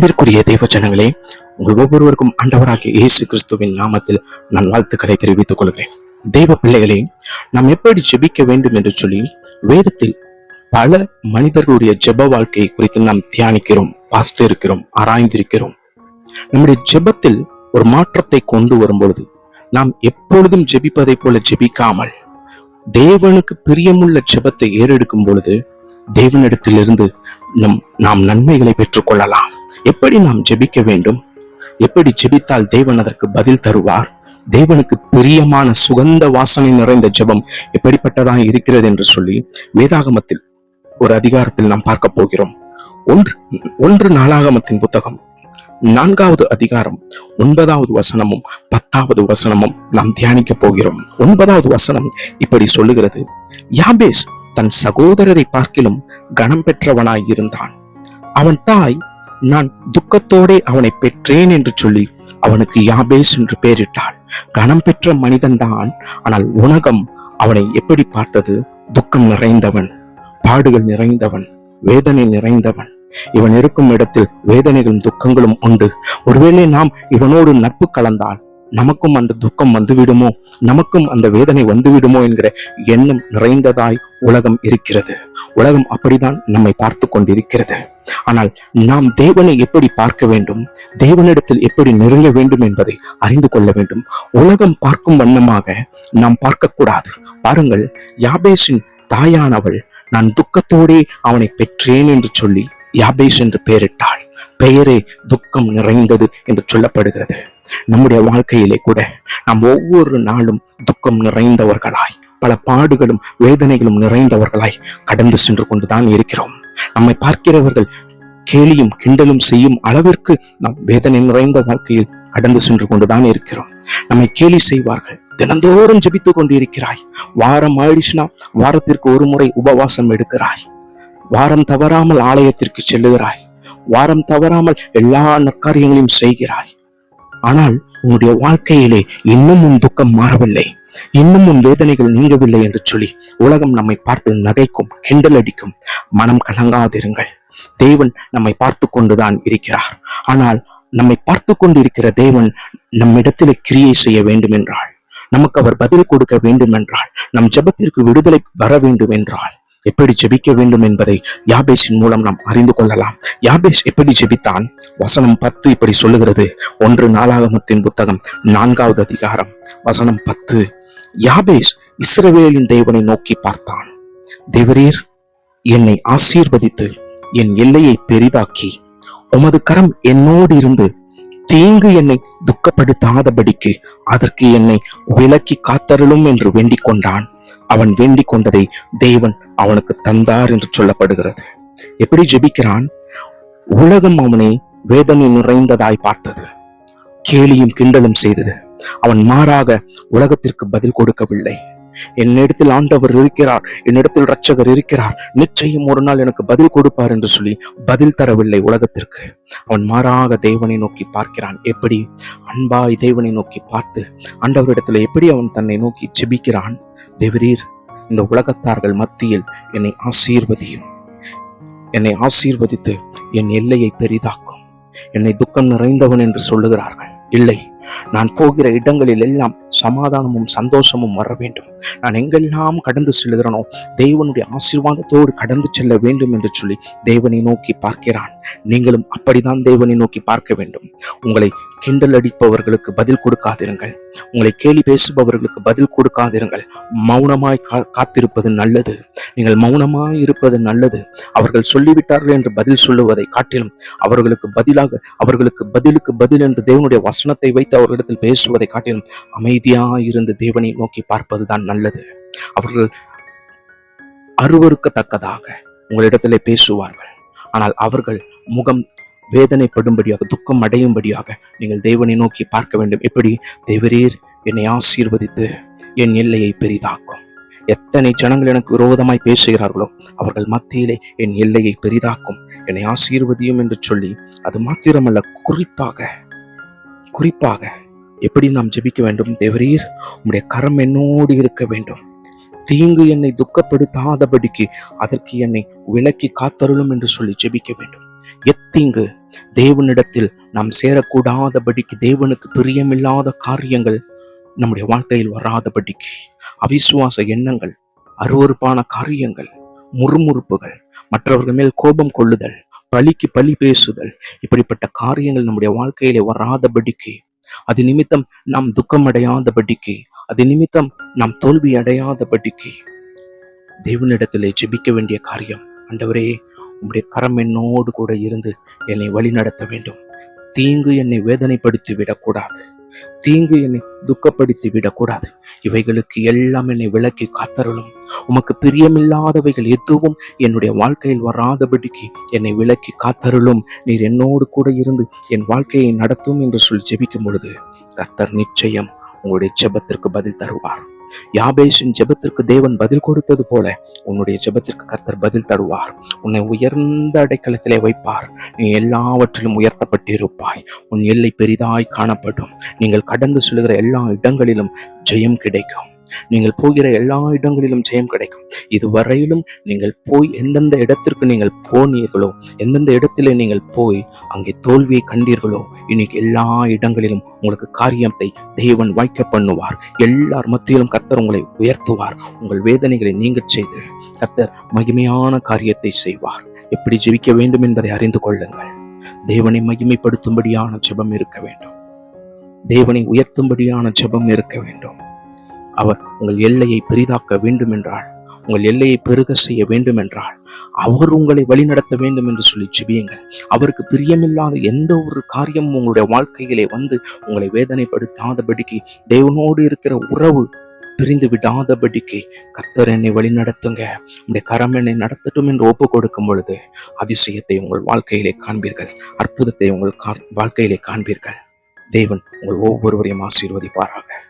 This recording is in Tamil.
அன்பிற்குரிய தெய்வ ஜனங்களே உங்கள் ஒவ்வொருவருக்கும் அண்டவராகிய இயேசு கிறிஸ்துவின் நாமத்தில் நான் வாழ்த்துக்களை தெரிவித்துக் கொள்கிறேன். தெய்வ பிள்ளைகளே நாம் எப்படி ஜெபிக்க வேண்டும் என்று சொல்லி வேதத்தில் பல மனிதர்களுடைய ஜெப வாழ்க்கையை குறித்து நாம் தியானிக்கிறோம் வாசித்து இருக்கிறோம் ஆராய்ந்திருக்கிறோம். நம்முடைய ஜெபத்தில் ஒரு மாற்றத்தை கொண்டு வரும் பொழுது நாம் எப்பொழுதும் ஜெபிப்பதை போல ஜெபிக்காமல் தேவனுக்கு பிரியமுள்ள ஜெபத்தை ஏறெடுக்கும் பொழுது தேவனிடத்திலிருந்து நம் நாம் நன்மைகளை பெற்றுக்கொள்ளலாம் எப்படி நாம் ஜெபிக்க வேண்டும்? எப்படி ஜெபித்தால் தேவன் அதற்கு பதில் தருவார்? தேவனுக்கு பிரியமான சுகந்த வாசனை நிறைந்த ஜெபம் எப்படிப்பட்டதாக இருக்கிறது என்று சொல்லி வேதாகமத்தில் ஒரு அதிகாரத்தில் நாம் பார்க்க போகிறோம். ஒன்று ஒன்று நாளாகமத்தின் புத்தகம். நான்காவது அதிகாரம் ஒன்பதாவது வசனமும் பத்தாவது வசனமும் நாம் தியானிக்க போகிறோம். ஒன்பதாவது வசனம் இப்படி சொல்லுகிறது. யாபேஸ் தன் சகோதரரை பார்க்கிலும் கனம் பெற்றவனாய் இருந்தான் அவன் தாய் நான் துக்கத்தோடே அவனை பெற்றேன் என்று சொல்லி அவனுக்கு யாபேஸ் என்று பெயரிட்டாள். கனம் பெற்ற மனிதன்தான். ஆனால் உலகம் அவனை எப்படி பார்த்தது? துக்கம் நிறைந்தவன் பாடுகள் நிறைந்தவன் வேதனை நிறைந்தவன். இவன் இருக்கும் இடத்தில் வேதனைகளும் துக்கங்களும் உண்டு. ஒருவேளை நாம் இவனோடு நட்பு கலந்தால் நமக்கும் அந்த துக்கம் வந்துவிடுமோ? நமக்கும் அந்த வேதனை வந்துவிடுமோ என்கிற எண்ணம் நிறைந்ததாய் உலகம் இருக்கிறது. உலகம் அப்படிதான் நம்மை பார்த்து கொண்டிருக்கிறது. ஆனால் நாம் தேவனை எப்படி பார்க்க வேண்டும்? தேவனிடத்தில் எப்படி நெருங்க வேண்டும் என்பதை அறிந்து கொள்ள வேண்டும். உலகம் பார்க்கும் வண்ணமாக நாம் பார்க்கக்கூடாது. பாருங்கள் யாபேஷின் தாயானவள் நான் துக்கத்தோடே அவனை பெற்றேன் என்று சொல்லி யாபேஷ் என்று பெயரிட்டாள். பெயரே துக்கம் நிறைந்தது என்று சொல்லப்படுகிறது. நம்முடைய வாழ்க்கையிலே கூட நாம் ஒவ்வொரு நாளும் துக்கம் நிறைந்தவர்களாய் பல பாடுகளும் வேதனைகளும் நிறைந்தவர்களாய் கடந்து சென்று கொண்டுதான் இருக்கிறோம். நம்மை பார்க்கிறவர்கள் கேலியும் கிண்டலும் செய்யும் அளவிற்கு நாம் வேதனை நிறைந்த வாழ்க்கையில் கடந்து சென்று கொண்டுதான் இருக்கிறோம். நம்மை கேலி செய்வார்கள் தினந்தோறும் ஜெபித்துக் கொண்டிருக்கிறாய். வாரம் ஆயிடுச்சுன்னா வாரத்திற்கு ஒரு முறை உபவாசம் எடுக்கிறாய். வாரம் தவறாமல் ஆலயத்திற்கு செல்லுகிறாய். வாரம் தவறாமல் எல்லா நற்காரியங்களையும் செய்கிறாய். ஆனால் உன்னுடைய வாழ்க்கையிலே இன்னும் உன் துக்கம் மாறவில்லை. இன்னும் உன் வேதனைகள் நீங்கவில்லை என்று சொல்லி உலகம் நம்மை பார்த்து நகைக்கும் கிண்டல் அடிக்கும். மனம் கலங்காதிருங்கள். தேவன் நம்மை பார்த்து கொண்டுதான் இருக்கிறார். ஆனால் நம்மை பார்த்து கொண்டிருக்கிற தேவன் நம்மிடத்திலே கிரியை செய்ய வேண்டும் என்றால் நமக்கு அவர் பதில் கொடுக்க வேண்டும் என்றால் நம் ஜெபத்திற்கு விடுதலை வர வேண்டும் என்றால் எப்படி ஜெபிக்க வேண்டும் என்பதை யாபேஷின் மூலம் நாம் அறிந்து கொள்ளலாம். யாபேஷ் எப்படி ஜெபித்தான்? வசனம் பத்து இப்படி சொல்லுகிறது. ஒன்று நாளாகமத்தின் புத்தகம் நான்காவது அதிகாரம் வசனம் பத்து. யாபேஷ் இஸ்ரவேலின் தேவனை நோக்கி பார்த்தான். தேவரீர் என்னை ஆசீர்வதித்து என் எல்லையை பெரிதாக்கி உமது கரம் என்னோடு இருந்து தீங்கு என்னை துக்கப்படுத்தாதபடிக்கு அதற்கு என்னை விலக்கி காத்தருளும் என்று வேண்டிக் கொண்டான் அவன் வேண்டிக் கொண்டதை தேவன் அவனுக்கு தந்தார் என்று சொல்லப்படுகிறது. எப்படி ஜெபிக்கிறான்? உலகம் அவனை வேதனை நிறைந்ததாய் பார்த்தது. கேலியும் கிண்டலும் செய்தது. அவன் மாறாக உலகத்திற்கு பதில் கொடுக்கவில்லை. என்னிடத்தில் ஆண்டவர் இருக்கிறார் என்னிடத்தில் இரட்சகர் இருக்கிறார். நிச்சயம் ஒரு நாள் எனக்கு பதில் கொடுப்பார் என்று சொல்லி பதில் தரவில்லை உலகத்திற்கு. அவன் மாறாக தேவனை நோக்கி பார்க்கிறான். எப்படி? அன்பாய் தேவனை நோக்கி பார்த்து ஆண்டவரிடத்தில் எப்படி அவன் தன்னை நோக்கி செபிக்கிறான் தேவரீர் இந்த உலகத்தார்கள் மத்தியில் என்னை ஆசீர்வதியும். என்னை ஆசீர்வதித்து என் எல்லையை பெரிதாக்கும். என்னை துக்கம் நிறைந்தவன் என்று சொல்லுகிறார்கள். இல்லை நான் போகிற இடங்களில் எல்லாம் சமாதானமும் சந்தோஷமும் வர வேண்டும். நான் எங்கெல்லாம் கடந்து செல்கிறனோ தேவனுடைய ஆசீர்வாதத்தோடு கடந்து செல்ல வேண்டும் என்று சொல்லி தேவனை நோக்கி பார்க்கிறான். நீங்களும் அப்படிதான் தேவனை நோக்கி பார்க்க வேண்டும். உங்களை கிண்டல் அடிப்பவர்களுக்கு பதில் கொடுக்காதிருங்கள். உங்களை கேலி பேசுபவர்களுக்கு பதில் கொடுக்காதிருங்கள். மௌனமாய் கா- காத்திருப்பது நல்லது. நீங்கள் மௌனமாய் இருப்பது நல்லது. அவர்கள் சொல்லிவிட்டார்கள் என்று பதில் சொல்லுவதை காட்டிலும் அவர்களுக்கு பதிலாக அவர்களுக்கு பதிலுக்கு பதில் என்று தேவனுடைய வசனத்தை வைத்து அவர்களிடத்தில் பேசுவதை காட்டிலும் அமைதியாய் இருந்து தேவனை நோக்கி பார்ப்பதுதான் நல்லது. அவர்கள் அருவருக்கத்தக்கதாக உங்களிடத்திலே பேசுவார்கள். ஆனால் அவர்கள் முகம் வேதனைப்படும்படியாக துக்கம் அடையும்படியாக நீங்கள் தேவனை நோக்கி பார்க்க வேண்டும். எப்படி? தேவரீர் என்னை ஆசீர்வதித்து என் எல்லையை பெரிதாக்கும். எத்தனை ஜனங்கள் எனக்கு விரோதமாய் பேசுகிறார்களோ அவர்கள் மத்தியிலே என் எல்லையை பெரிதாக்கும். என்னை ஆசீர்வதியும் என்று சொல்லி அது மாத்திரமல்ல குறிப்பாக குறிப்பாக எப்படி நாம் ஜெபிக்க வேண்டும்? தேவரீர் உம்முடைய கரம் என்னோடு இருக்க வேண்டும். தீங்கு என்னை துக்கப்படுத்தாதபடிக்கு அதற்கு என்னை விலக்கி காத்தருளும் என்று சொல்லி ஜெபிக்க வேண்டும். எத்தீங்கு தேவனிடத்தில் நாம் சேரக்கூடாதபடிக்கு தேவனுக்கு பிரியமில்லாத காரியங்கள் நம்முடைய வாழ்க்கையில் வராதபடிக்கு அவிசுவாச எண்ணங்கள் அருவருப்பான காரியங்கள் முறுமுறுப்புகள் மற்றவர்கள் மேல் கோபம் கொள்ளுதல் பழிக்கு பழி பேசுதல் இப்படிப்பட்ட காரியங்கள் நம்முடைய வாழ்க்கையிலே வராதபடிக்கு அது நிமித்தம் நாம் துக்கமடையாதபடிக்கு அது நிமித்தம் நாம் தோல்வி அடையாதபடிக்கு. தேவனிடத்திலே ஜெபிக்க வேண்டிய காரியம் ஆண்டவரே உம்முடைய கரம் என்னோடு கூட இருந்து என்னை வழி நடத்த வேண்டும். தீங்கு என்னை வேதனைப்படுத்தி விடக்கூடாது தீங்கு என்னை துக்கப்படுத்தி விடக்கூடாது இவைகளுக்கு எல்லாம் என்னை விளக்கி காத்தருளும். உமக்கு பிரியமில்லாதவைகள் எதுவும் என்னுடைய வாழ்க்கையில் வராதபடிக்கு என்னை விலக்கி காத்தருளும். நீர் என்னோடு கூட இருந்து என் வாழ்க்கையை நடத்தும் என்று சொல்லி ஜெபிக்கும் பொழுது கர்த்தர் நிச்சயம் உங்களுடைய ஜெபத்திற்கு பதில் தருவார். யாபேஷின் ஜெபத்திற்கு தேவன் பதில் கொடுத்தது போல உன்னுடைய ஜெபத்திற்கு கர்த்தர் பதில் தருவார். உன்னை உயர்ந்த அடைக்கலத்திலே வைப்பார். நீ எல்லாவற்றிலும் உயர்த்தப்பட்டிருப்பாய். உன் எல்லை பெரிதாய் காணப்படும். நீங்கள் கடந்து செல்கிற எல்லா இடங்களிலும் ஜெயம் கிடைக்கும். நீங்கள் போகிற எல்லா இடங்களிலும் ஜெயம் கிடைக்கும். இதுவரையிலும் நீங்கள் போய் எந்தெந்த இடத்திற்கு நீங்கள் போனீர்களோ எந்தெந்த இடத்திலே நீங்கள் போய் அங்கே தோல்வியை கண்டீர்களோ இன்னைக்கு எல்லா இடங்களிலும் உங்களுக்கு காரியத்தை தேவன் வாய்க்க பண்ணுவார். எல்லார் மத்தியிலும் கர்த்தர் உங்களை உயர்த்துவார். உங்கள் வேதனைகளை நீங்கள் செய்து கர்த்தர் மகிமையான காரியத்தை செய்வார். எப்படி ஜெபிக்க வேண்டும் என்பதை அறிந்து கொள்ளுங்கள். தேவனை மகிமைப்படுத்தும்படியான ஜெபம் இருக்க வேண்டும். தேவனை உயர்த்தும்படியான ஜெபம் இருக்க வேண்டும். அவர் உங்கள் எல்லையை பெரிதாக்க வேண்டும் என்றால் உங்கள் எல்லையை பெருக செய்ய வேண்டும் என்றால் அவர் உங்களை வழிநடத்த வேண்டும் என்று சொல்லி ஜெபியுங்கள். அவருக்கு பிரியமில்லாத எந்த ஒரு காரியமும் உங்களுடைய வாழ்க்கையிலே வந்து உங்களை வேதனைப்படுத்தாதபடிக்கு தேவனோடு இருக்கிற உறவு பிரிந்து விடாதபடிக்கு கர்த்தர் என்னை வழி நடத்துங்க உங்களுடைய கரம் என்னை நடத்தட்டும் என்று ஒப்பு கொடுக்கும் பொழுது அதிசயத்தை உங்கள் வாழ்க்கையிலே காண்பீர்கள். அற்புதத்தை உங்கள் கா- வாழ்க்கையிலே காண்பீர்கள். தேவன் உங்கள் ஒவ்வொருவரையும் ஆசீர்வதிப்பாராக.